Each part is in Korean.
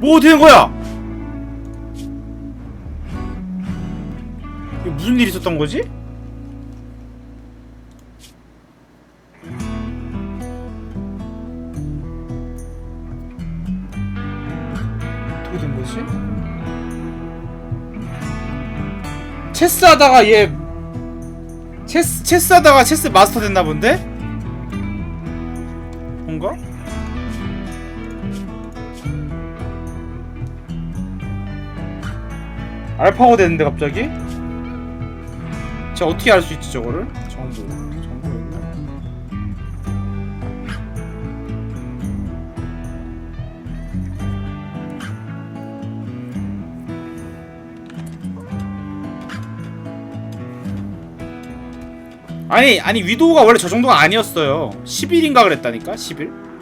뭐 어떻게 된 거야? 이게 무슨 일이 있었던 거지? 어떻게 된 거지? 체스 하다가 얘 체스 체스 하다가 체스 마스터 됐나 본데? 뭔가? 알파고 됐는데 갑자기? 제가 어떻게 알 수 있지 저거를? 정보 정보 있나? 아니 아니 위도우가 원래 저 정도가 아니었어요 10일인가 그랬다니까 10일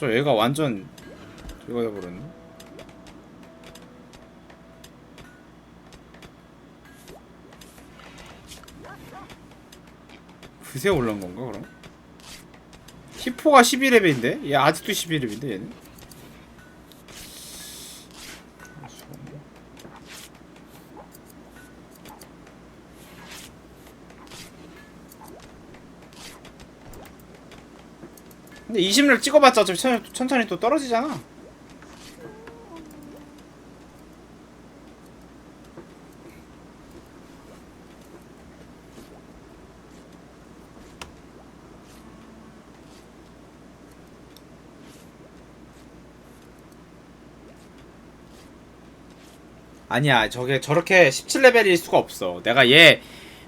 저 얘가 완전 저거 해버렸네 그새 올라온 건가 그럼? 히포가 12레벨인데? 얘 아직도 12레벨인데 얘는? 근데 20렙 찍어봤자 어차피 천, 천천히 또 떨어지잖아. 아니야 저게 저렇게 17레벨일 수가 없어. 내가 얘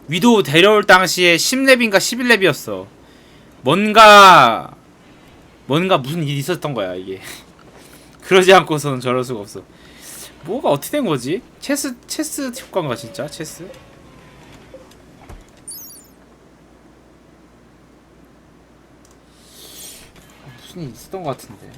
위도우 데려올 당시에 10렙인가 11렙이었어. 뭔가 뭔가 무슨 일이 있었던 거야 이게 그러지 않고서는 저럴 수가 없어 뭐가 어떻게 된 거지? 체스 체스 효과인가 진짜 체스? 무슨 일이 있었던 것 같은데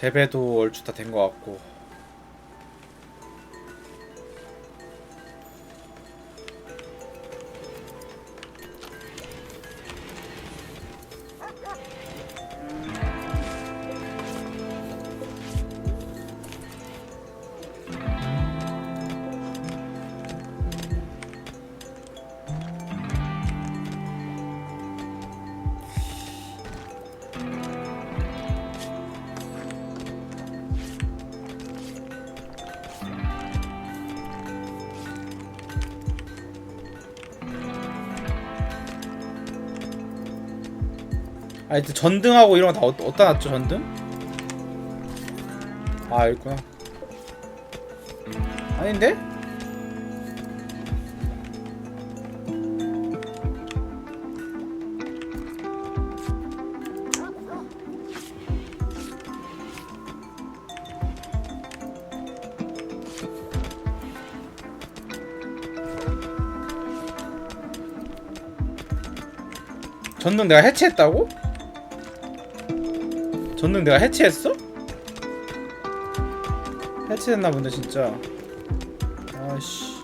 재배도 얼추 다 된 것 같고 아니 또 전등하고 이런 거다 어디다 놨죠 전등? 아 있구나 아닌데? 전등 내가 해체했다고? 전등 내가 해체했어? 해체했나 본데 진짜 아씨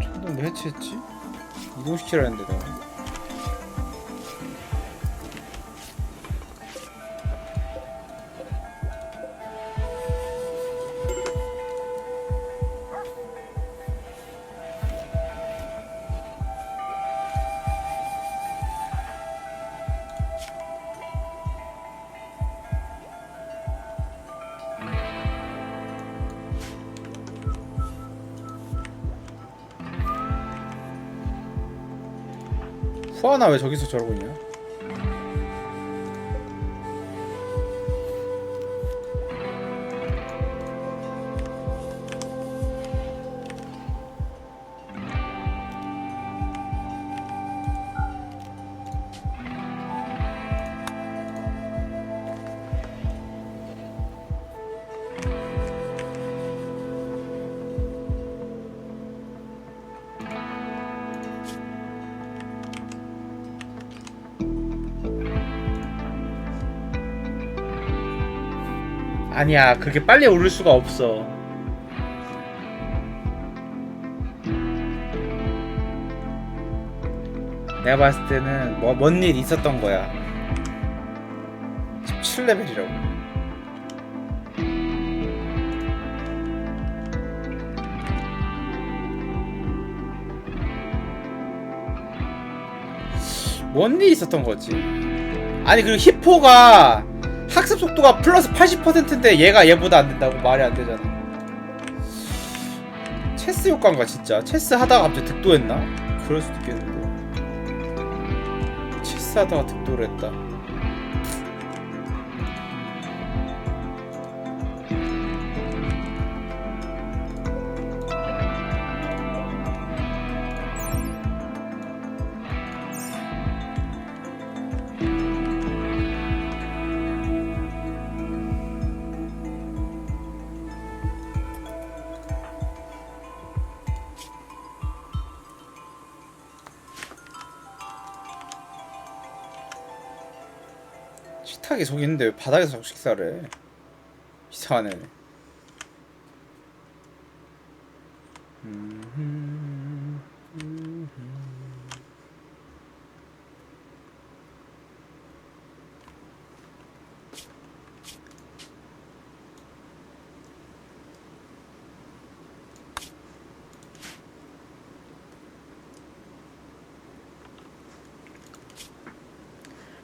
전등 왜 해체했지? 이동시키라 했는데 내가 후아나 왜 저기서 저러고 있냐? 아니야 그게 빨리 오를 수가 없어. 내가 봤을 때는 뭐 뭔 일 있었던 거야. 17레벨이라고. 뭔 일이 있었던 거지? 아니 그리고 히포가 학습 속도가 플러스 80%인데 얘가 얘보다 안 된다고 말이 안 되잖아. 체스 효과인가 진짜? 체스 하다가 갑자기 득도했나? 그럴 수도 있겠는데. 체스 하다가 득도를 했다. 식탁에 저기 있는데 왜 바닥에서 자꾸 식사를 해? 이상하네. 음,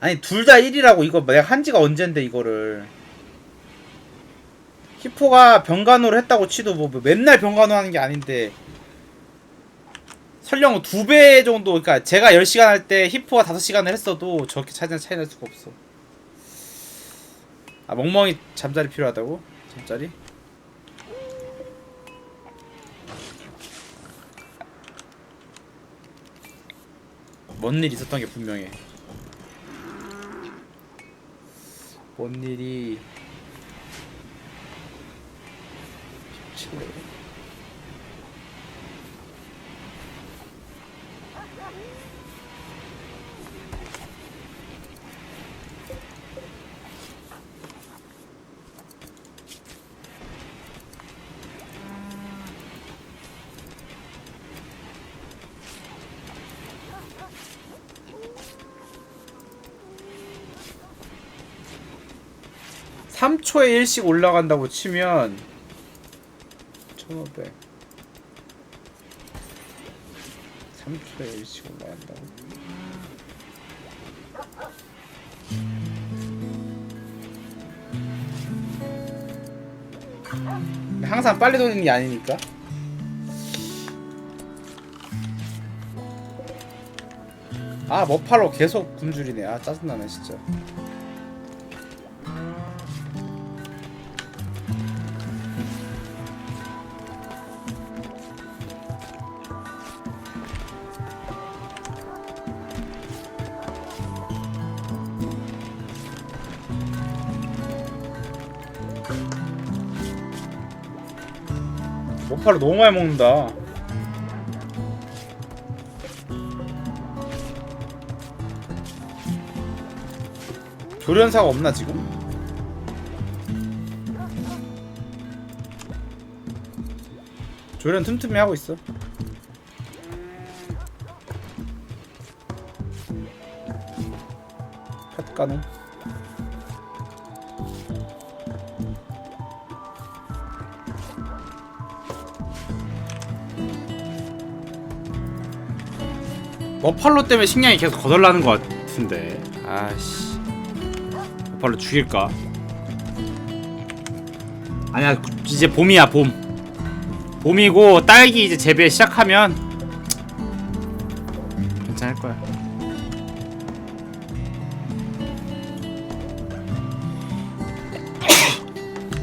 아니 둘 다 1이라고. 이거 내가 한 지가 언젠데 이거를. 히포가 병간호를 했다고 치도 뭐 맨날 병간호 하는 게 아닌데. 설령 두 배 정도 그러니까 제가 10시간 할 때 히포가 5시간을 했어도 저렇게 차이나 차이 날 수가 없어. 아 멍멍이 잠자리 필요하다고? 잠자리? 뭔 일 있었던 게 분명해 뭔 일이? 쉽지 3초에 1씩 올라간다고 치면 1500 3초에 1씩 올라간다고. 항상 빨리 돌리는 게 아니니까. 아 머팔로 계속 굶주리네. 아 짜증나네 진짜. 모파를 너무 많이 먹는다. 조련사가 없나 지금? 조련 틈틈이 하고 있어. 핫가는 머팔로 때문에 식량이 계속 거덜나는 것 같은데. 아씨. 머팔로 죽일까? 아니야 이제 봄이야 봄. 봄이고 딸기 이제 재배 시작하면 괜찮을 거야.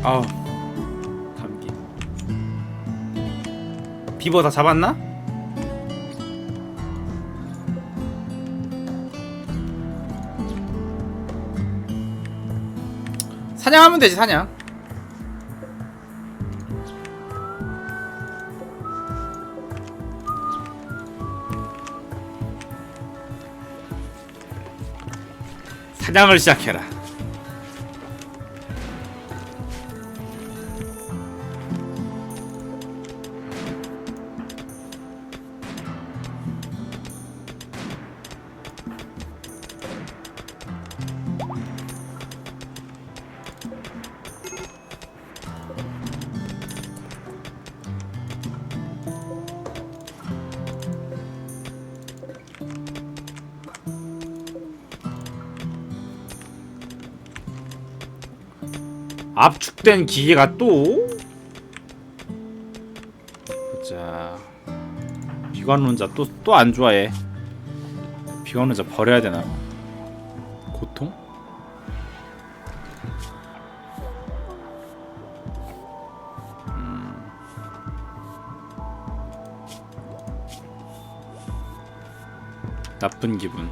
아우 감기. 비버 다 잡았나? 사냥하면 되지 사냥. 사냥을 시작해라 압축된 기계가 또? 보자. 비관론자 또 또 안 좋아해. 비관론자 버려야 되나? 고통? 음. 나쁜 기분.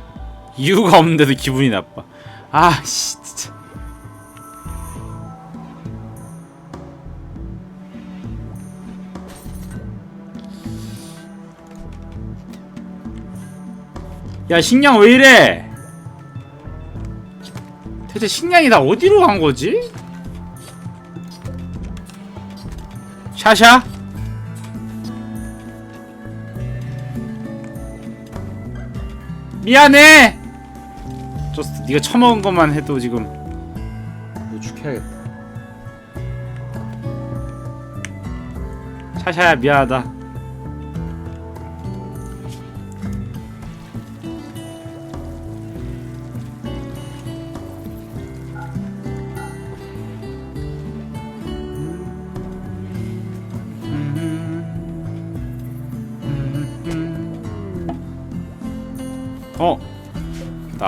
이유가 없는데도 기분이 나빠. 아 씨 야 식량 왜 이래? 대체 식량이 다 어디로 간 거지? 샤샤? 미안해. 좋스, 네가 처먹은 것만 해도 지금 노축해야겠다. 샤샤야 미안하다.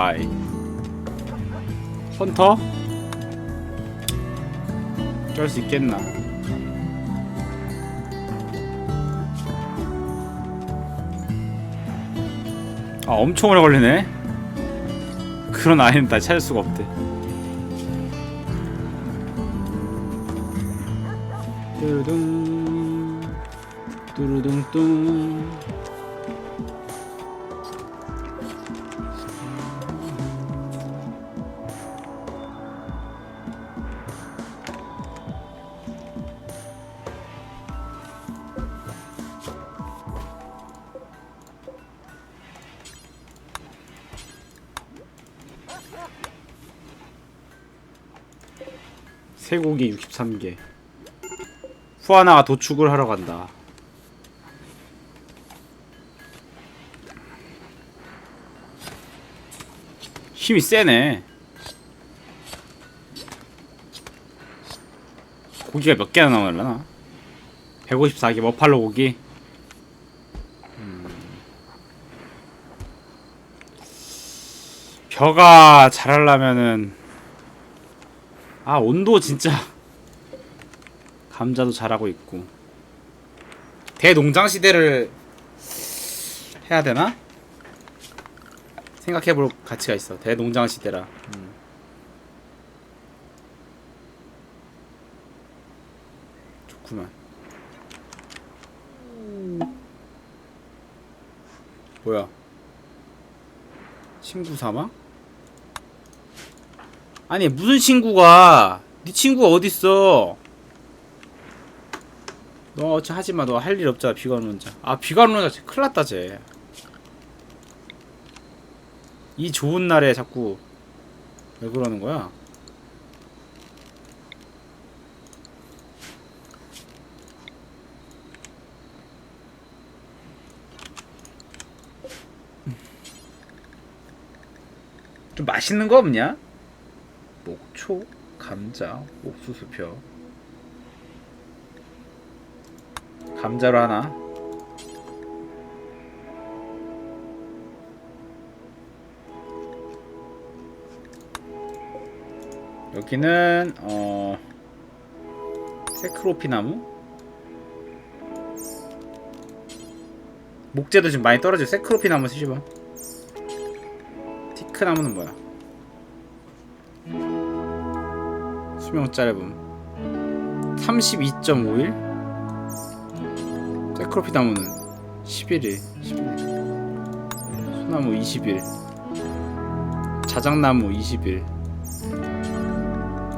나이. 헌터? 쩔 수 있겠나? 아 엄청 오래 걸리네. 그런 아이는 다 찾을 수가 없대. 뚜루둥 뚜루둥뚱 쇠고기 63개. 후아나가 도축을 하러 간다. 힘이 세네. 고기가 몇 개나 나오려나? 154개. 머팔로 고기. 음. 벼가 자라려면은 아 온도 진짜 감자도 잘하고 있고 대농장 시대를 해야 되나? 생각해볼 가치가 있어 대농장 시대라 음. 좋구만 뭐야 친구 사망? 아니 무슨 친구가? 네 친구가 어딨어? 너 어찌 하지마. 너 할 일 없잖아 비관론자. 아 비관론자 큰일났다 쟤 이 좋은 날에 자꾸 왜 그러는 거야? 좀 맛있는 거 없냐? 목초, 감자, 옥수수표 감자로 하나 여기는 어 세크로피 나무? 목재도 지금 많이 떨어져. 세크로피 나무 쓰시봐. 티크 나무는 뭐야? 수명 짧음 32.5일? 세크로피 나무는 11일 11일 소나무 20일. 자작나무 20일.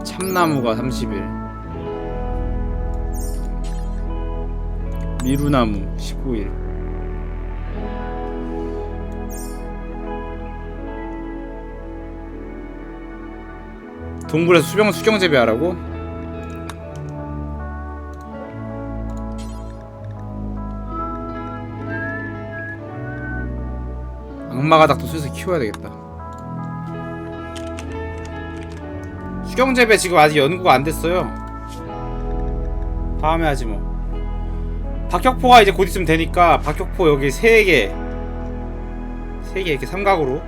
참나무가 30일. 미루나무 15일 동굴에서 수병 수경 재배하라고? 악마가닥도 슬슬 키워야 되겠다. 수경 재배 지금 아직 연구가 안 됐어요. 다음에 하지 뭐. 박격포가 이제 곧 있으면 되니까 박격포 여기 세 개, 세 개 이렇게 삼각으로.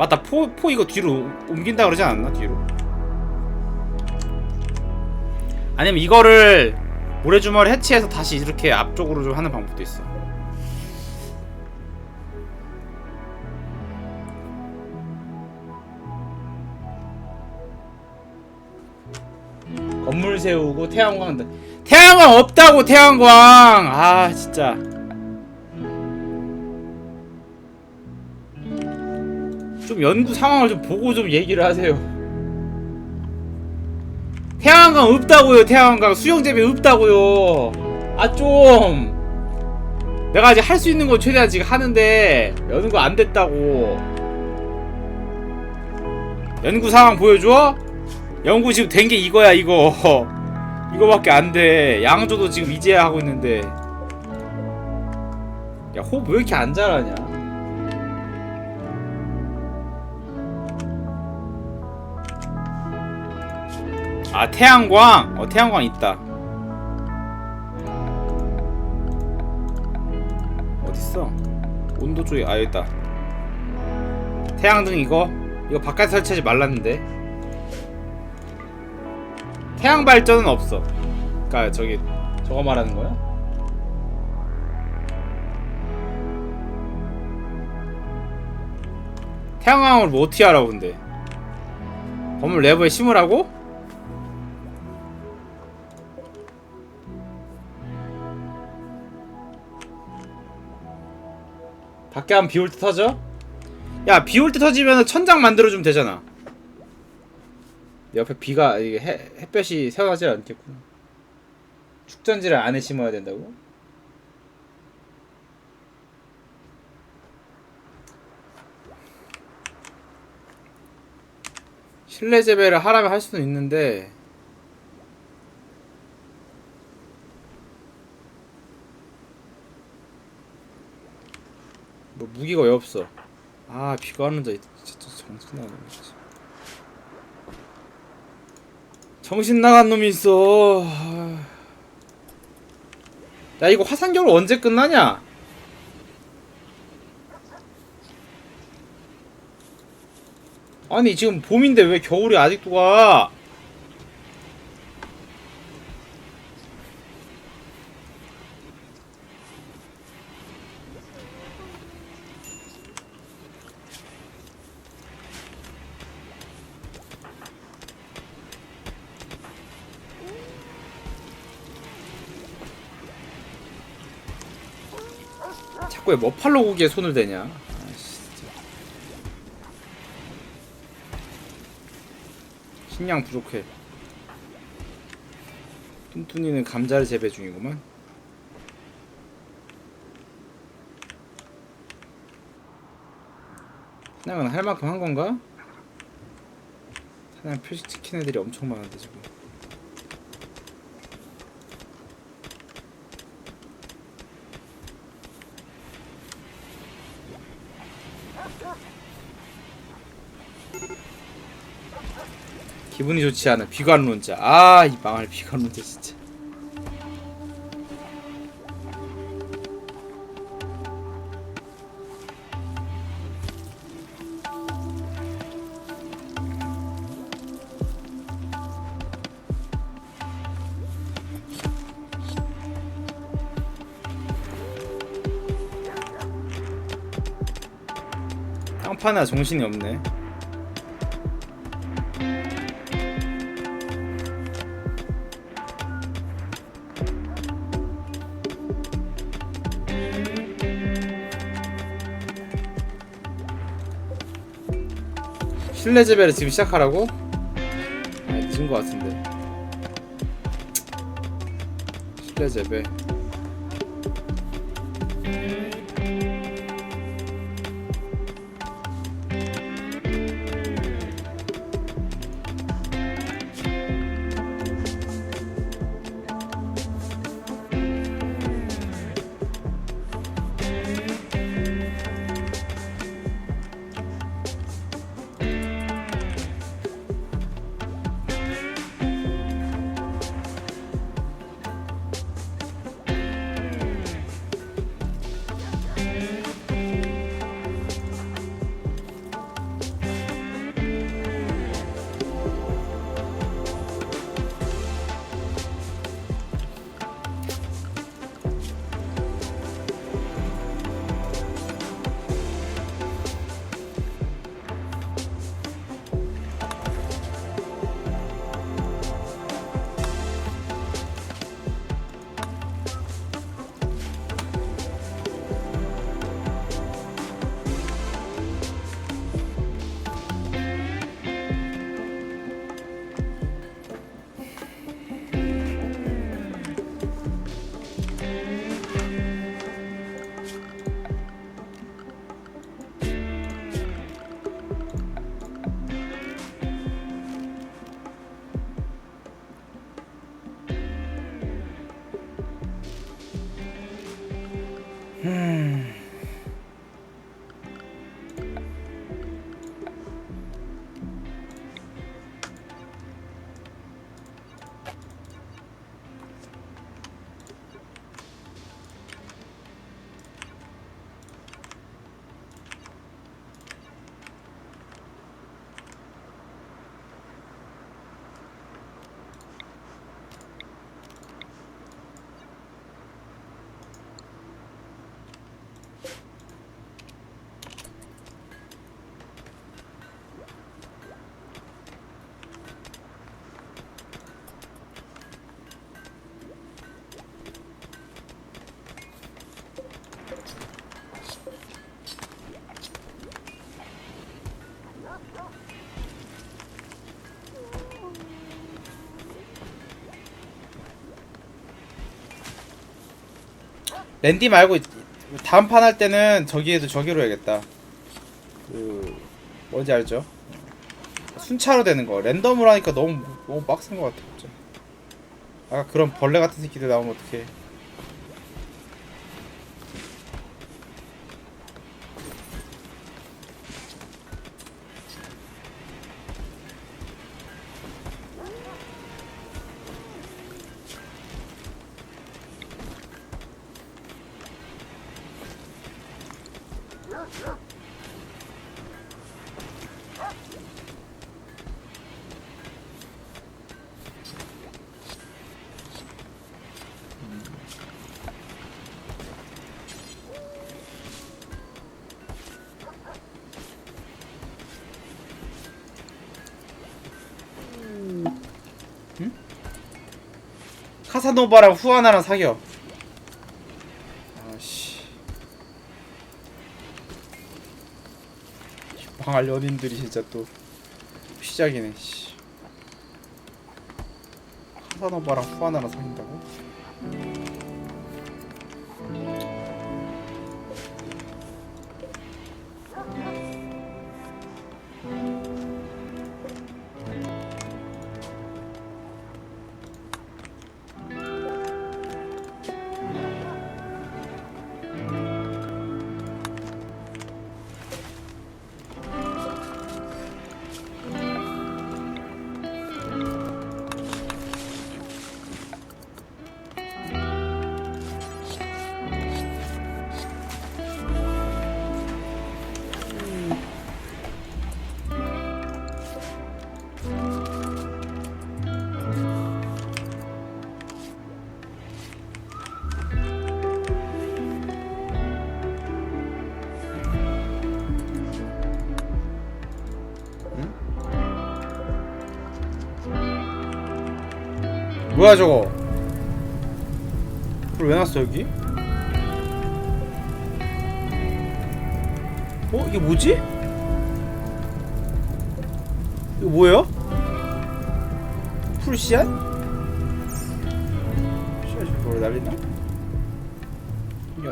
맞다 포, 포 이거 뒤로 옮긴다 그러지 않았나 뒤로? 아니면 이거를 모래주머니 해치해서 다시 이렇게 앞쪽으로 좀 하는 방법도 있어. 건물 세우고 태양광 태양광 없다고 태양광! 아 진짜 좀 연구 상황을 좀 보고 좀 얘기를 하세요. 태양광 없다고요. 태양광 수영재배 없다고요. 아 좀. 내가 아직 할수 있는 거 최대한 지금 하는데 연구 안 됐다고. 연구 상황 보여줘? 연구 지금 된 게 이거야 이거. 이거밖에 안 돼. 양조도 지금 이제야 하고 있는데. 야 호흡 왜 이렇게 안 잘하냐? 아 태양광. 어 태양광 있다. 어딨어? 온도 쪽에 아 여기 있다. 태양등 이거? 이거 바깥에 설치하지 말랐는데. 태양 발전은 없어. 그니까 저기 저거 말하는 거야? 태양광을 뭐 어떻게 하라고 근데? 건물 내부에 심으라고? 밖에 하면 비올 때 터져? 야, 비올 때 터지면 천장 만들어주면 되잖아. 옆에 비가, 이게 해, 햇볕이 새어나질 않겠구나. 축전지를 안에 심어야 된다고? 실내 재배를 하라면 할 수는 있는데, 뭐 무기가 왜 없어? 아 비가 자 진짜 정신 나간 놈이 진짜. 정신 나간 놈이 있어. 아. 야 이거 화산 겨울 언제 끝나냐? 아니 지금 봄인데 왜 겨울이 아직도 가? 왜 머팔로 고기에 손을 대냐? 아이씨, 진짜. 식량 부족해. 뚠뚠이는 감자를 재배 중이구만. 사냥은 할 만큼 한 건가? 사냥 표시 찍힌 애들이 엄청 많은데 지금. 기분이 좋지 않은 비관론자. 아, 이 망할 비관론자 진짜. 파나 정신이 없네. 실내 재배를 지금 시작하라고? 아, 늦은 것 같은데. 실내 재배. 랜디 말고 다음 판 할 때는 저기에도 저기로 해야겠다. 그 뭔지 알죠? 순차로 되는 거. 랜덤으로 하니까 너무 너무 빡센 것 같아. 아까 그런 벌레 같은 새끼들 나오면 어떡해. 카사노바랑 후아나랑 사겨. 아씨. 방할 연인들이 진짜 또 시작이네. 씨. 카사노바랑 후아나랑 사귄다고? 뭐야 저거 그걸 왜 놨어 여기? 어? 이게 뭐지? 이거 뭐예요? 풀씨앗? 씨앗이 그걸 날리나? 신기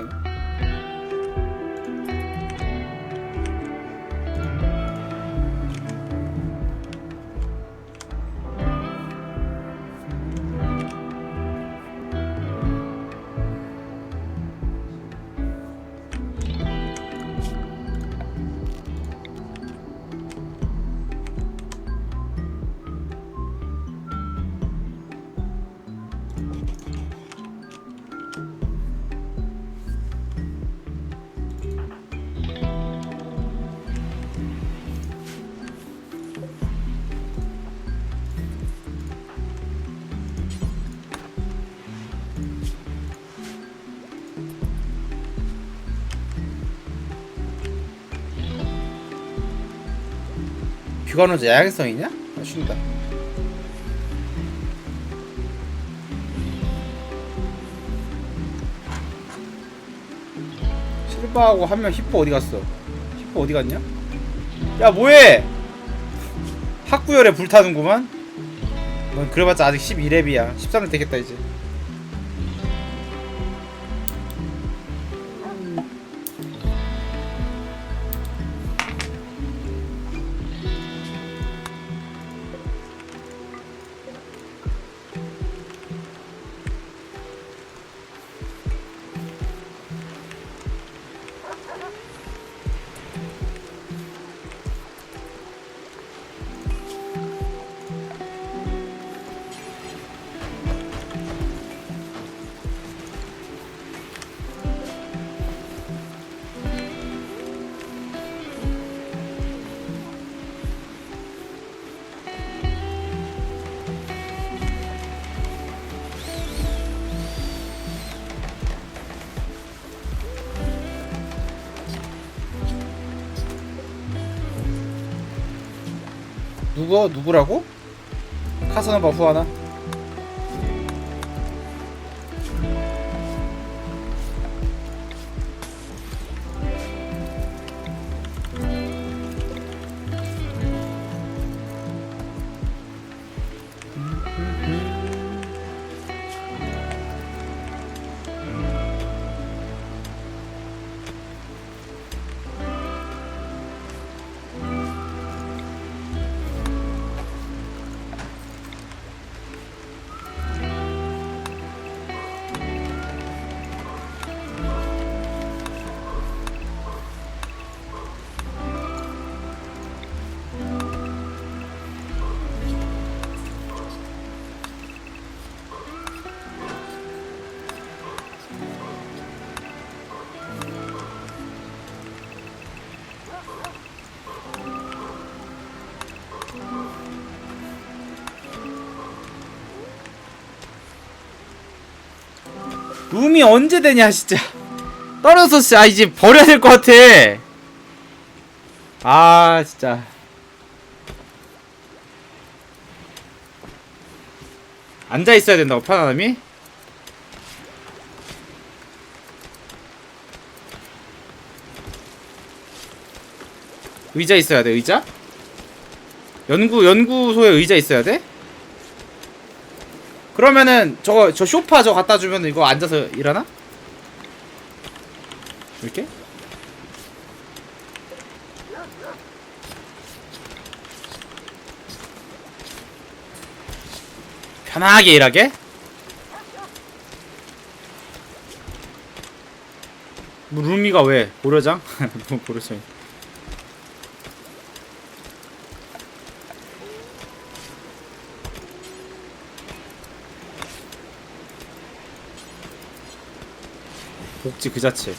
비관호자 야행성이냐? 아, 쉰다 실바하고 한 명 히포 어디 갔어? 히포 어디 갔냐? 야 뭐해? 학구열에 불타는구만? 넌 그래봤자 아직 12렙이야 13렙 되겠다 이제 누구? 누구라고? 카사노바 후하나? 룸이 언제 되냐 진짜 떨어졌어 진짜 아, 이제 버려야 될 것 같아 아 진짜 앉아 있어야 된다고 편안함이? 의자 있어야 돼 의자? 연구 연구소에 의자 있어야 돼? 그러면은 저거 저 쇼파 저 갖다 주면 이거 앉아서 일하나? 이렇게? 편하게 일하게? 뭐 루미가 왜? 고려장? 뭐 고려장 복지 그 자체